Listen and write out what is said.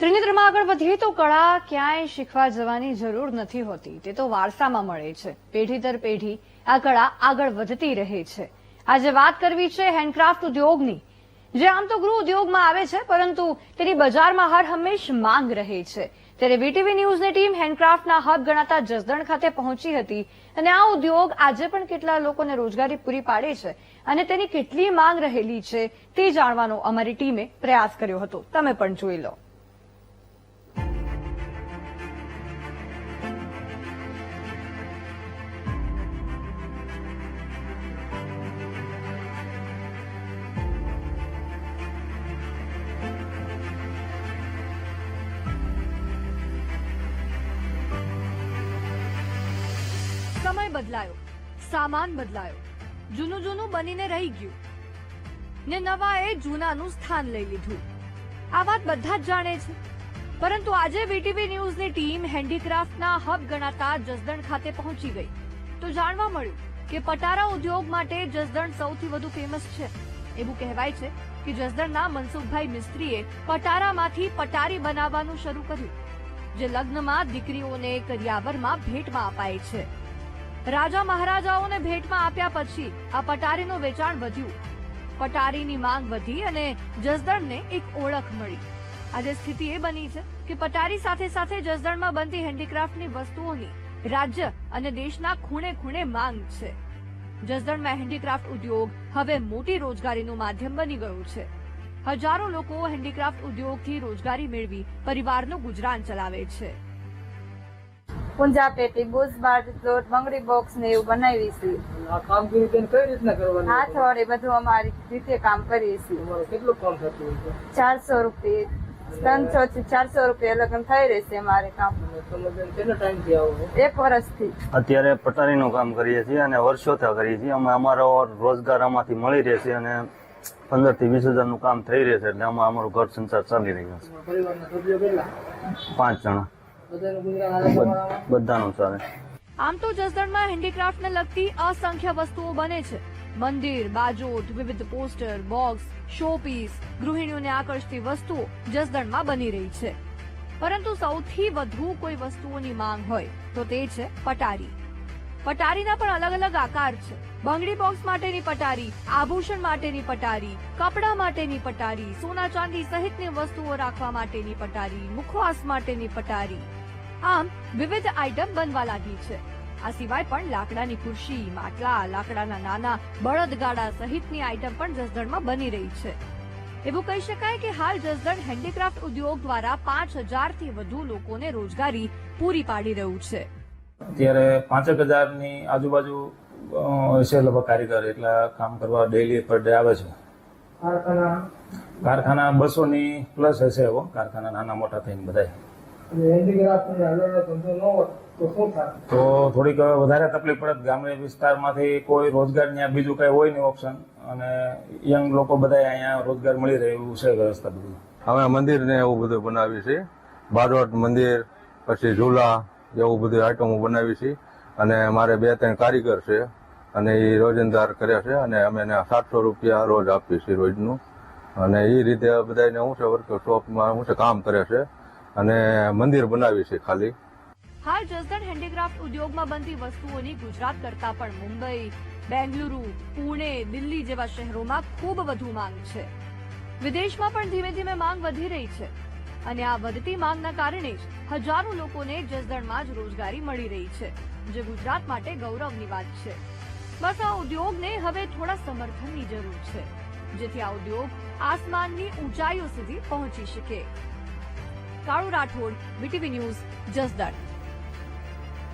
ત્રિનેત્રમાં આગળ વધીએ તો કળા ક્યાંય શીખવા જવાની જરૂર નથી હોતી. તે તો વારસામાં મળે છે. પેઢી દર પેઢી આ કળા આગળ વધતી રહે છે. આજે વાત કરવી છે હેન્ડક્રાફ્ટ ઉદ્યોગની. જે આમ તો ગૃહ ઉદ્યોગમાં આવે છે, પરંતુ તેની બજારમાં હર હંમેશ માંગ રહે છે. ત્યારે વીટીવી ન્યૂઝની ટીમ હેન્ડક્રાફ્ટના હબ ગણાતા જસદણ ખાતે પહોંચી હતી અને આ ઉદ્યોગ આજે પણ કેટલા લોકોને રોજગારી પૂરી પાડે છે અને તેની કેટલી માંગ રહેલી છે તે જાણવાનો અમારી ટીમે પ્રયાસ કર્યો હતો. તમે પણ જોઈ લો. સમય બદલાયો, સામાન બદલાયો, જૂનું જૂનું બનીને રહી ગયું. ને નવાએ જૂનાનું સ્થાન લઈ લીધું. આ વાત બધા જ જાણે છે. પરંતુ આજે વીટીવી ન્યૂઝની ટીમ હેન્ડીક્રાફ્ટના હબ ગણાતા જસદણ ખાતે પહોંચી ગઈ. તો જાણવા મળ્યું કે પટારા ઉદ્યોગ માટે જસદણ સૌથી વધુ ફેમસ છે. એવું કહેવાય છે કે જસદણના મનસુખભાઈ મિસ્ત્રીએ પટારામાંથી પટારી બનાવવાનું શરૂ કર્યું, જે લગ્નમાં દીકરીઓને કરિયાવરમાં ભેટમાં અપાય છે. રાજા મહારાજાઓને ભેટમાં આપ્યા પછી આ પટારીનું વેચાણ વધ્યું. પટારીની માંગ વધી અને જસદણને એક ઓળખ મળી. આજે સ્થિતિ એ બની છે કે પટારી સાથે સાથે જસદણમાં બનતી હેન્ડીક્રાફ્ટની વસ્તુઓની રાજ્ય અને દેશના ખૂણે ખૂણે માંગ છે. જસદણમાં હેન્ડીક્રાફ્ટ ઉદ્યોગ હવે મોટી રોજગારીનું માધ્યમ બની ગયું છે. હજારો લોકો હેન્ડીક્રાફ્ટ ઉદ્યોગથી રોજગારી મેળવી પરિવારનું ગુજરાન ચલાવે છે. પૂંજા પેટી બુશ બાર પ્લોટ બંગડી બોક્સ ને એવું બનાવી છે. આ કામગીરી બેન કઈ રીતના કરવાની હાથ વડે બધું અમારી રીતે કામ કરીએ છીએ. કેટલું કામ થતું હોય ચારસો રૂપિયા ત્રણસો થી ચારસો રૂપિયા લગ્ન થઈ રહેશે અમારે કામ. એક વર્ષથી. અત્યારે પટારીનું કામ કરીએ છીએ અને વર્ષોથી કરીએ છીએ. અમે અમારો રોજગાર આમાંથી મળી રહે છે અને પંદરથી વીસ હજારનું કામ થઈ રહે છે એટલે અમે અમારું ઘર સંસાર ચાલી રહ્યો છે. પાંચ જણા. બધાનું ચાલે આમ તો જસદણમાં હેન્ડીક્રાફ્ટને લગતી અસંખ્ય વસ્તુઓ બને છે. મંદિર બાજોટ વિવિધ પોસ્ટર બોક્સ શોપીસ ગૃહિણીઓને આકર્ષતી વસ્તુઓ જસદણમાં બની રહી છે. પરંતુ સૌથી વધુ કોઈ વસ્તુઓની માંગ હોય તો તે છે પટારી. પટારીના પણ અલગ અલગ આકાર છે. બંગડી બોક્સ માટેની પટારી, આભૂષણ માટેની પટારી, કપડા માટેની પટારી, સોના ચાંદી સહિતની વસ્તુઓ રાખવા માટેની પટારી, મુખવાસ માટેની પટારી. આમ, વિવિધ આઇટમ બનવા લાગી છે. આ સિવાય પણ લાકડાની ખુરશી, માટલા, લાકડાના નાના બળદગાડા સહિતની આઇટમ પણ જસદણમાં બની રહી છે. એવું કહી શકાય કે હાલ જસદણ હેન્ડીક્રાફ્ટ ઉદ્યોગ દ્વારા પાંચ હજારથી વધુ લોકોને રોજગારી પૂરી પાડી રહ્યું છે. અત્યારે પાંચેક હજારની આજુબાજુ અ, છે લગભગ કારીગર એટલે કામ કરવા ડેલી પર ડે આવે છે. કારખાના? બસો ની પ્લસ હશે એવો કારખાના નાના મોટા થઈને બધા ને ન તો થોડીક વધારે તકલીફ પડે. ગામડે વિસ્તારમાંથી કોઈ રોજગાર ત્યાં બીજું કઈ હોય નહીં ઓપ્શન અને યંગ લોકો બધા અહીંયા રોજગાર મળી રહે એવું છે વ્યવસ્થા બધી. હવે મંદિર ને એવું બધું બનાવીએ છીએ બારોટ મંદિર પછી ઝૂલા એવું બધી આઈટમો બનાવી છે. અને મારે બે ત્રણ કારીગર છે. અને એ રોજંદાર કરે છે અને અમે એને સાતસો રૂપિયા રોજ આપીએ છીએ રોજનું. અને એ રીતે બધાને હું છે વર્કશોપમાં હું છે કામ કરે છે. અને મંદિર બનાવી છે ખાલી. હાલ જસદણ હેન્ડીક્રાફ્ટ ઉદ્યોગમાં બનતી વસ્તુઓની ગુજરાત કરતા પણ મુંબઈ, બેંગલુરુ, પુણે, દિલ્હી જેવા શહેરોમાં ખૂબ વધુ માંગ છે. વિદેશમાં પણ ધીમે ધીમે માંગ વધી રહી છે. અને આ વધતી માંગના કારણે જ હજારો લોકોને જસદણમાં જ રોજગારી મળી રહી છે, જે ગુજરાત માટે ગૌરવની વાત છે. બસ આ ઉદ્યોગને હવે થોડા સમર્થનની જરૂર છે, જેથી આ ઉદ્યોગ આસમાનની ઊંચાઈઓ સુધી પહોંચી શકે. Kalu Rathod BTV news Jasdan.